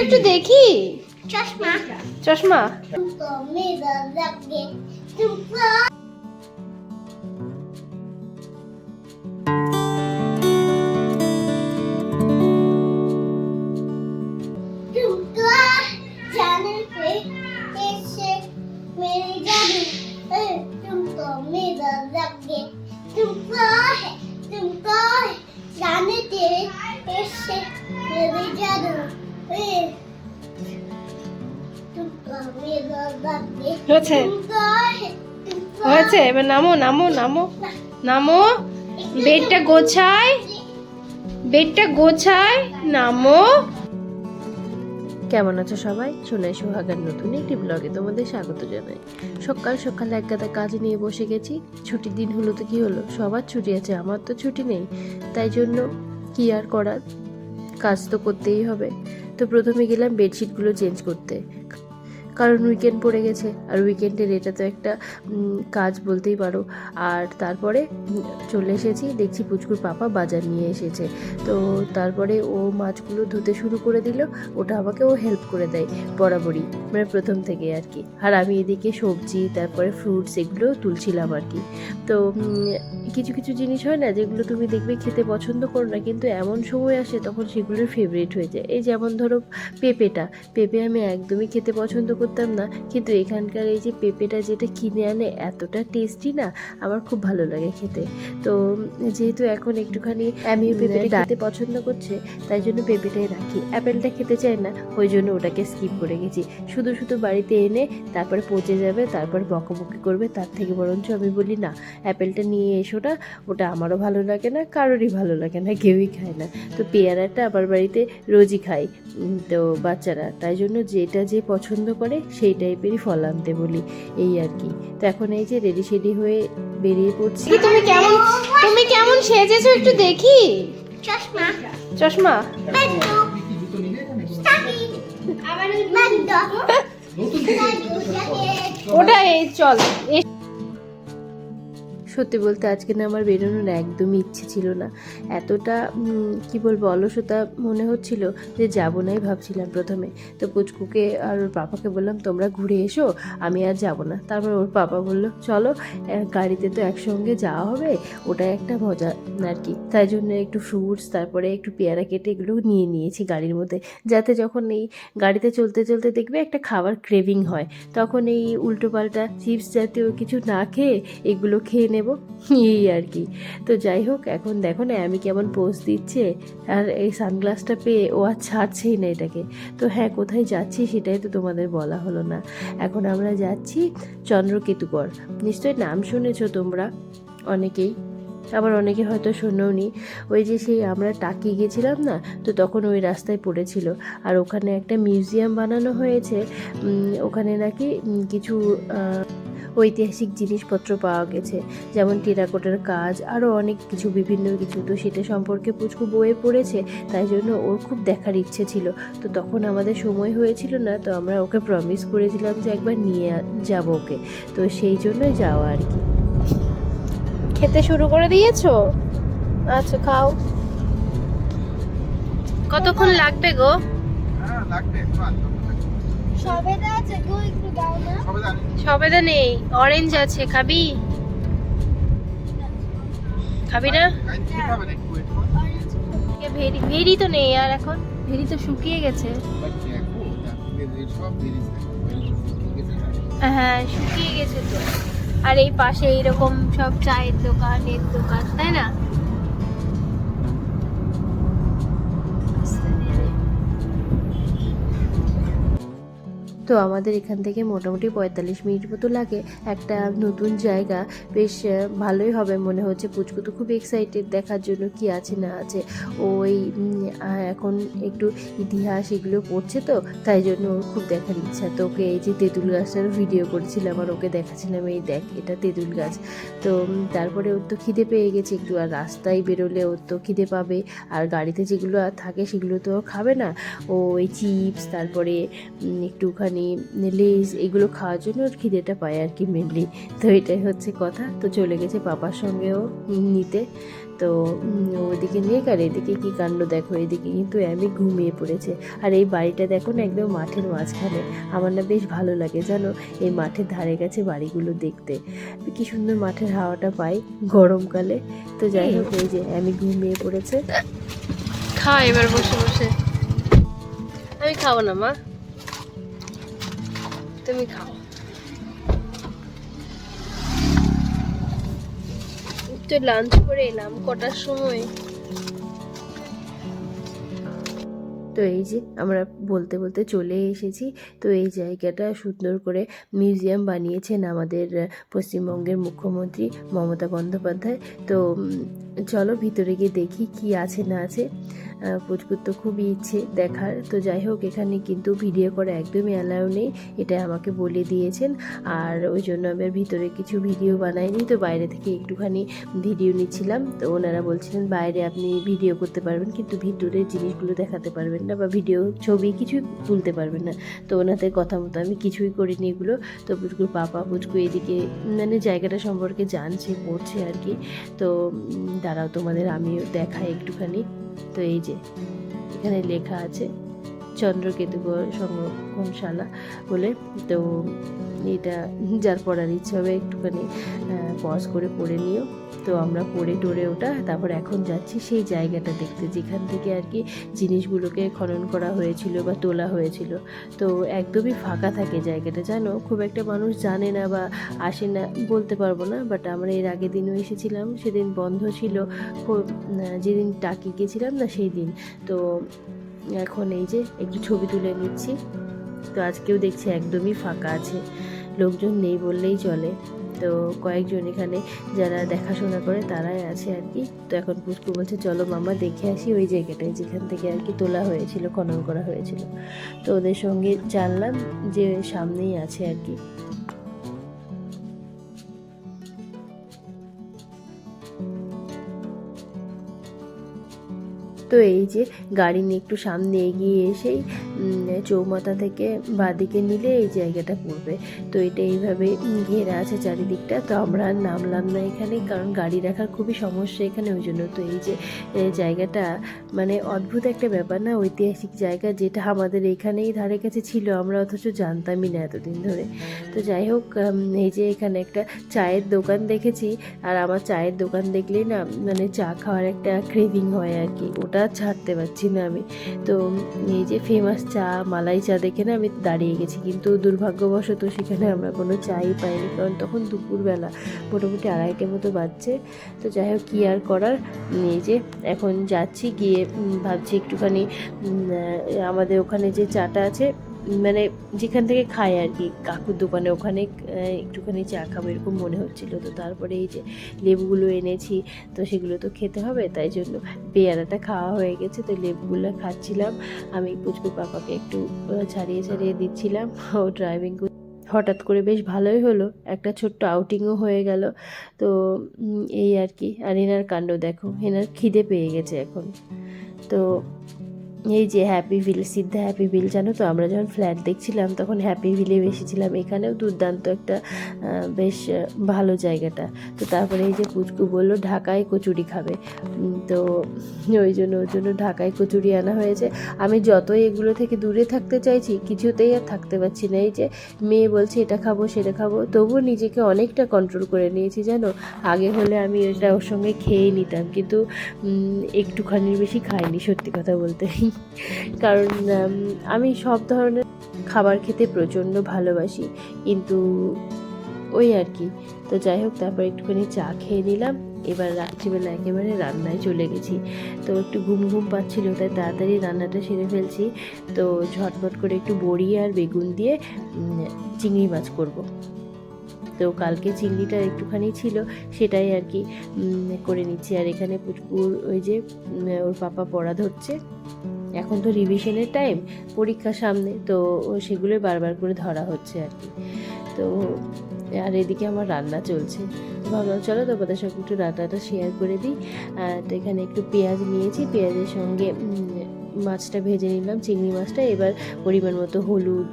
একটু দেখি। চশমা। চশমা? হয়েছে? হয়েছে? এবার নামো নামো নামো। নামো। বেডটা গোছায় বেডটা গোছায় নামো। কেমন আছো সবাই? সোনাই সোহাগার নতুন একটি ব্লগে তোমাদের স্বাগত জানাই। সকাল সকাল এক গাদা কাজ নিয়ে বসে গেছি। ছুটির দিন হলো তো কি হলো? সবার ছুটি আছে, আমার তো ছুটি নেই। তাই জন্য কি আর করার? কাজ তো করতেই হবে। তো প্রথমে গেলাম বেডশিটগুলো চেঞ্জ করতে। কারণ উইকেন্ড পড়ে গেছে। আর উইকেন্ডের এটা তো একটা কাজ বলতেই পারো। আর তারপরে চলে এসেছি, দেখছি পুচকুর পাপা বাজার নিয়ে এসেছে। তো তারপরে ও মাছগুলো ধুতে শুরু করে দিল, ওটা আমাকে ও হেল্প করে দেয় বরাবরই মানে প্রথম থেকে আর কি। আর আমি এদিকে সবজি, তারপরে ফ্রুটস এগুলো তুলছিলাম আর কি। তো কিছু কিছু জিনিস হয় না, যেগুলো তুমি দেখবে খেতে পছন্দ করো না, কিন্তু এমন সময় আসে তখন সেগুলোর ফেভারিট হয়ে যায়। এই যেমন ধরো পেঁপেটা, পেঁপে আমি একদমই খেতে পছন্দ করতাম না। কিন্তু এখানকার এই যে পেঁপেটা যেটা কিনে আনে এতটা টেস্টি না আমার খুব ভালো লাগে খেতে। তো যেহেতু এখন একটুখানি আমি পেঁপেটা খেতে পছন্দ করছে তাই জন্য পেঁপেটাই রাখি। অ্যাপেলটা খেতে চাই না ওই জন্য ওটাকে স্কিপ করে গেছি। শুধু শুধু বাড়িতে এনে তারপরে পচে যাবে তারপর বকাবকি করবে তার থেকে বরঞ্চ আমি বলি না অ্যাপেলটা নিয়ে এসো না ওটা আমারও ভালো লাগে না কারোরই ভালো লাগে না কেউই খায় না। তো পেয়ারাটা আমার বাড়িতে রোজই খাই তো বাচ্চারা। তাই জন্য যেটা যে পছন্দ করে সেই টাইপেরই ফল আনতে বলি এই আর কি। তো এখন এই যে রেডি সেডি হয়ে বেরিয়ে পড়ছি। তুমি কেমন তুমি কেমন সেজেছো একটু দেখি। চশমা। চশমা? ওটা এই চল এ- সত্যি বলতে আজকে না আমার বেরোনোর একদমই ইচ্ছে ছিল না। এতটা কি বলব, অলসতা মনে হচ্ছিল যে যাব নাই ভাবছিলাম প্রথমে। তো পুচকুকে আর ওর পাপাকে বললাম, তোমরা ঘুরে এসো, আমি আর যাব না। তারপর ওর পাপা বলল, চলো গাড়িতে তো একসঙ্গে যাওয়া হবে ওটা একটা মজা আর কি। তাই জন্য একটু ফ্রুটস তারপরে একটু পেয়ারা কেটে এগুলো নিয়ে নিয়েছি গাড়ির মধ্যে। যাতে যখন এই গাড়িতে চলতে চলতে দেখবে একটা খাবার ক্রেভিং হয়, তখন এই উল্টোপাল্টা চিপস জাতীয় কিছু না খেয়ে এগুলো খেয়ে এই আর কি। তো যাই হোক, এখন দেখো না, আমি কেমন পোজ দিচ্ছে। আর এই সানগ্লাসটা পেয়ে ও আর ছাড়ছেই না এটাকে। তো হ্যাঁ কোথায় যাচ্ছি সেটাই তো তোমাদের বলা হলো না। এখন আমরা যাচ্ছি চন্দ্রকেতুগড় নিশ্চয়ই নাম শুনেছ তোমরা অনেকেই। আবার অনেকে হয়তো শোনোনি। ওই যে সেই আমরা টাকি গেছিলাম না, তো তখন ওই রাস্তায় পড়েছিল। আর ওখানে একটা মিউজিয়াম বানানো হয়েছে। ওখানে নাকি কিছু ঐতিহাসিক জিনিসপত্র পাওয়া গেছে যেমন টেরাকোটার কাজ আরও অনেক কিছু বিভিন্ন কিছু। তো সেটা সম্পর্কে পুচকু বইয়ে পড়েছে তাই জন্য ওর খুব দেখার ইচ্ছে ছিল। তো তখন আমাদের সময় হয়েছিল না তো আমরা ওকে প্রমিস করেছিলাম যে একবার নিয়ে যাব ওকে। তো সেই জন্যই যাওয়া আর কি। খেতে শুরু করে দিয়েছ? আচ্ছা খাও। কতক্ষণ লাগবে গো? হ্যাঁ লাগবে। সবেদা আছে গো একটু দাও না। সবে জানি সবেদা নেই অরেঞ্জ আছে খাবি? খাবি না। ভেরি ভেরি তো নেই আর এখন? ভেরি তো শুকিয়ে গেছে? হ্যাঁ শুকিয়ে গেছে তো। আর এই পাশে এইরকম সব চায়ের দোকান এর দোকান তাই না? তো আমাদের এখান থেকে মোটামুটি পঁয়তাল্লিশ মিনিট মতো লাগে। একটা নতুন জায়গা, বেশ ভালোই হবে মনে হচ্ছে। পুচকু তো খুব এক্সাইটেড দেখার জন্য কি আছে না আছে। ওই এখন একটু ইতিহাস এগুলো পড়ছে তো, তাই জন্য ওর খুব দেখার ইচ্ছা। তো ওকে এই যে তেঁতুল গাছটার ভিডিও করেছিলাম আর ওকে দেখাচ্ছিলাম, এই দেখ, এটা তেঁতুল গাছ। তো তারপরে ওর তো খিদে পেয়ে গেছে একটু, আর রাস্তায় বেরোলে ওর তো খিদে পাবে। আর গাড়িতে যেগুলো থাকে সেগুলো তো খাবে না। ও ওই চিপস তারপরে একটুখানি বিরিয়ানি লেস এগুলো খাওয়ার জন্য ওর খিদেটা পায় আর কি মেনলি তো এটাই হচ্ছে কথা। তো চলে গেছে পাপার সঙ্গেও নিতে। তো ওদিকে নিয়ে আর এদিকে কী কাণ্ড দেখো? এদিকে কিন্তু আমি ঘুমিয়ে পড়েছে। আর এই বাড়িটা দেখো না একদম মাঠের মাঝখানে। আমার না বেশ ভালো লাগে, জানো? এই মাঠের ধারে কাছে বাড়িগুলো দেখতে। কি সুন্দর মাঠের হাওয়াটা পাই গরমকালে। তো যাই হোক, এই যে আমি ঘুমিয়ে পড়েছে। খা এবার বসে বসে। আমি খাব না, মা। তুমি খাও। তো লাঞ্চ করে এলাম, কটার সময়? তো এই যে আমরা বলতে বলতে চলে এসেছি, তো এই জায়গাটা সুন্দর করে মিউজিয়াম বানিয়েছেন আমাদের পশ্চিমবঙ্গের মুখ্যমন্ত্রী মমতা বন্দ্যোপাধ্যায়। তো চলো ভিতরে গিয়ে দেখি কি আছে না আছে। পুচকুর তো খুবই ইচ্ছে দেখার। তো যাই হোক, এখানে কিন্তু ভিডিও করা একদমই অ্যালাউ নেই এটা আমাকে বলে দিয়েছেন। আর ওই জন্য আমি ভিতরে কিছু ভিডিও বানাইনি, তো বাইরে থেকে একটুখানি ভিডিও নিচ্ছিলাম। তো ওনারা বলছিলেন, বাইরে আপনি ভিডিও করতে পারবেন, কিন্তু ভিতরের জিনিসগুলো দেখাতে পারবেন না বা ভিডিও ছবি কিছুই তুলতে পারবেন না। তো ওনাদের কথা মতো আমি কিছুই করিনি এগুলো। তো পুচকুর পাপা, পুচকু এদিকে মানে জায়গাটা সম্পর্কে জানছে, পড়ছে আর কি। তো দাঁড়াও তোমাদের, আমিও দেখাই একটুখানি। তো এই যে এখানে লেখা আছে চন্দ্রকেতু সংরক্ষণশালা বলে। তো এটা যার পড়ার ইচ্ছে হবে একটুখানি পজ করে পড়ে নিও। তো আমরা পড়ে টরে ওটা, তারপর এখন যাচ্ছি সেই জায়গাটা দেখতে, যেখান থেকে আর কি জিনিসগুলোকে খনন করা হয়েছিল বা তোলা হয়েছিল। তো একদমই ফাঁকা থাকে জায়গাটা, জানো? খুব একটা মানুষ জানে না বা আসে না, বলতে পারব না। বাট আমরা এর আগের দিনও এসেছিলাম, সেদিন বন্ধ ছিল। যেদিন টাকি গেছিলাম না, সেই দিন। তো এখন এই যে একটু ছবি তুলে নিচ্ছি। তো আজকেও দেখছি একদমই ফাঁকা আছে। লোকজন নেই বললেই চলে। তো কয়েকজন এখানে যারা দেখাশোনা করে তারাই আছে আর কি। তো এখন পুষ্কু বলছে, চলো মামা দেখে আসি ওই জায়গাটায় যেখান থেকে আর কি তোলা হয়েছিল, খনন করা হয়েছিল। তো ওদের সঙ্গে জানলাম যে সামনেই আছে আর কি। তো এই যে গাড়ি নিয়ে একটু সামনে এগিয়ে এসেই চৌমাথা থেকে বাদিকে নিলে এই জায়গাটা পড়বে। তো এটা এইভাবে ঘেরা আছে চারিদিকটা। তো আমরা নামলাম না এখানে, কারণ গাড়ি রাখার খুবই সমস্যা এখানে ওই জন্য। তো এই যে জায়গাটা মানে অদ্ভুত একটা ব্যাপার না? ঐতিহাসিক জায়গা যেটা আমাদের এখানেই ধারে কাছে ছিল, আমরা অথচ জানতামই না এতদিন ধরে। তো যাই হোক এই যে এখানে একটা চায়ের দোকান দেখেছি, আর আমার চায়ের দোকান দেখলেই না মানে চা খাওয়ার একটা ক্রেভিং হয় আর কি। ওটা ছাড়তে পারছি না আমি। তো এই যে ফেমাস চা, মালাই চা দেখে না আমি দাঁড়িয়ে গেছি। কিন্তু দুর্ভাগ্যবশত সেখানে আমরা কোনো চাই পাইনি। কারণ তখন দুপুরবেলা, মোটামুটি আড়াইটে মতো বাজছে। তো যাই হোক, কী আর করার? নিয়ে যে এখন যাচ্ছি, গিয়ে ভাবছি একটুখানি আমাদের ওখানে যে চাটা আছে মানে যেখান থেকে খায় আর কি, কাকুর দোকানে। ওখানে একটুখানি চা খাব এরকম মনে হচ্ছিল। তো তারপরে এই যে লেবুগুলো এনেছি, তো সেগুলো তো খেতে হবে, তাই জন্য পেয়ারাটা খাওয়া হয়ে গেছে। তো লেবুগুলো খাচ্ছিলাম। আমি পুচকু পাপাকে একটু ছাড়িয়ে ছাড়িয়ে দিচ্ছিলাম। ও ড্রাইভিং হঠাৎ করে বেশ ভালোই হলো। একটা ছোট্ট আউটিংও হয়ে গেল। তো এই আর কি। আর এনার কাণ্ড দেখো, এনার খিদে পেয়ে গেছে এখন। তো এই যে হ্যাপি ভিল সিদ্ধা হ্যাপি ভিল জানো তো? আমরা যখন ফ্ল্যাট দেখছিলাম, তখন হ্যাপি ভিলে বেশিছিলাম এখানেও দুর্দান্ত একটা বেশ ভালো জায়গাটা। তো তারপরে এই যে পুচকু বলল, ঢাকায় কচুরি খাবে। তো ওই জন্য, ওর জন্য ঢাকায় কচুরি আনা হয়েছে। আমি যতই এগুলো থেকে দূরে থাকতে চাইছি, কিছুতেই আর থাকতে পারছি না। এই যে মেয়ে বলছে, এটা খাব, সেটা খাব। তবুও নিজেকে অনেকটা কন্ট্রোল করে নিয়েছি, জানো? আগে হলে আমি এটা ওর সঙ্গে খেয়ে নিতাম, কিন্তু একটুখানির বেশি খাইনি, সত্যি কথা বলতে। কারণ আমি সব ধরনের খাবার খেতে প্রচণ্ড ভালোবাসি। কিন্তু ওই আর কি। তো যাই হোক, তারপর একটুখানি চা খেয়ে নিলাম। এবার রাত্রিবেলা একেবারে রান্নায় চলে গেছি। তো একটু ঘুম ঘুম পাচ্ছিল, তাই তাড়াতাড়ি রান্নাটা সেরে ফেলছি। তো ঝটপট করে একটু বড়ি আর বেগুন দিয়ে চিংড়ি মাছ করব। তো কালকে চিংড়িটা একটুখানি ছিল, সেটাই আর কি করে নিচ্ছি। আর এখানে পুচকুর ওই যে ওর পাপা পড়া ধরছে। এখন তো রিভিশনের টাইম পরীক্ষা সামনে, তো সেগুলোই বারবার করে ধরা হচ্ছে আর কি। তো, আর এদিকে আমার রান্না চলছে। ভাবলাম, চলো তোমাদের সঙ্গে একটু রান্নাটা শেয়ার করে দিই। আর তো এখানে একটু পেঁয়াজ নিয়েছি। পেঁয়াজের সঙ্গে মাছটা ভেজে নিলাম, চিংড়ি মাছটা। এবার পরিমাণ মতো হলুদ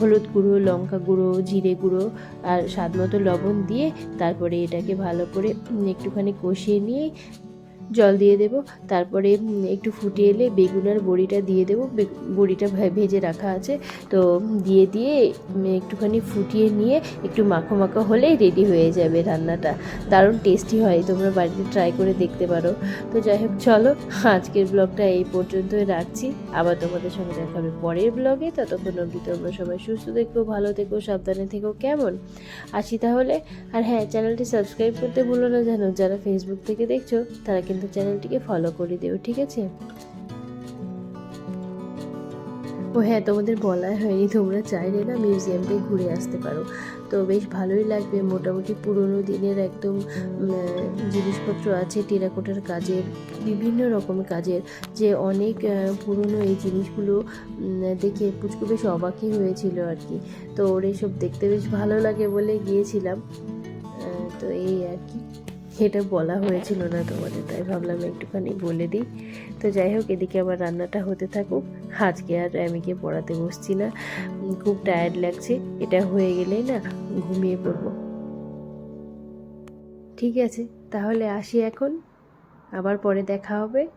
হলুদ গুঁড়ো, লঙ্কা গুঁড়ো, জিরে গুঁড়ো আর স্বাদ মতো লবণ দিয়ে তারপরে এটাকে ভালো করে একটুখানি কষিয়ে নিয়ে জল দিয়ে দেব। তারপরে একটু ফুটে এলে বেগুন আর বড়িটা দিয়ে দেবো। বড়িটা ভেজে রাখা আছে। তো, দিয়ে দিয়ে একটুখানি ফুটিয়ে নিয়ে একটু মাখো মাখো হলেই রেডি হয়ে যাবে রান্নাটা। দারুণ টেস্টি হয়, তোমরা বাড়িতে ট্রাই করে দেখতে পারো। তো যাই হোক, চলো, আজকের ব্লগটা এই পর্যন্তই রাখছি। আবার তোমাদের সঙ্গে দেখা হবে পরের ব্লগে ততক্ষণ অবধি তোমরা সবাই সুস্থ থেকো, ভালো থেকো, সাবধানে থেকো, কেমন? আসি তাহলে। আর হ্যাঁ চ্যানেলটি সাবস্ক্রাইব করতে ভুলো না জানো যারা ফেসবুক থেকে দেখছ, তারা কিন্তু চ্যানেলটিকে ফলো করে দিও, ঠিক আছে? ও হ্যাঁ তোমাদের বলাই হয়নি, তোমরা চাইলে না মিউজিয়ামটাই ঘুরে আসতে পারো। তো বেশ ভালোই লাগবে, মোটামুটি পুরোনো দিনের একদম জিনিসপত্র আছে, টেরাকোটার কাজের, বিভিন্ন রকম কাজের, যে অনেক পুরনো এই জিনিসগুলো দেখে পুচকু বেশ অবাকই হয়েছিল আর কি। তো ওর এইসব দেখতে বেশ ভালো লাগে বলে গিয়েছিলাম। তো এই আর কি। এটা বলা হয়েছিল না তোমাদের, তাই ভাবলাম একটুখানি বলে দিই। তো যাই হোক, এদিকে আমার রান্নাটা হতে থাকুক। আজকে আর র্যামিকে পড়াতে বসছি না। খুব টায়ার্ড লাগছে। এটা হয়ে গেলেই না ঘুমিয়ে পড়ব। ঠিক আছে, তাহলে আসি এখন। আবার পরে দেখা হবে।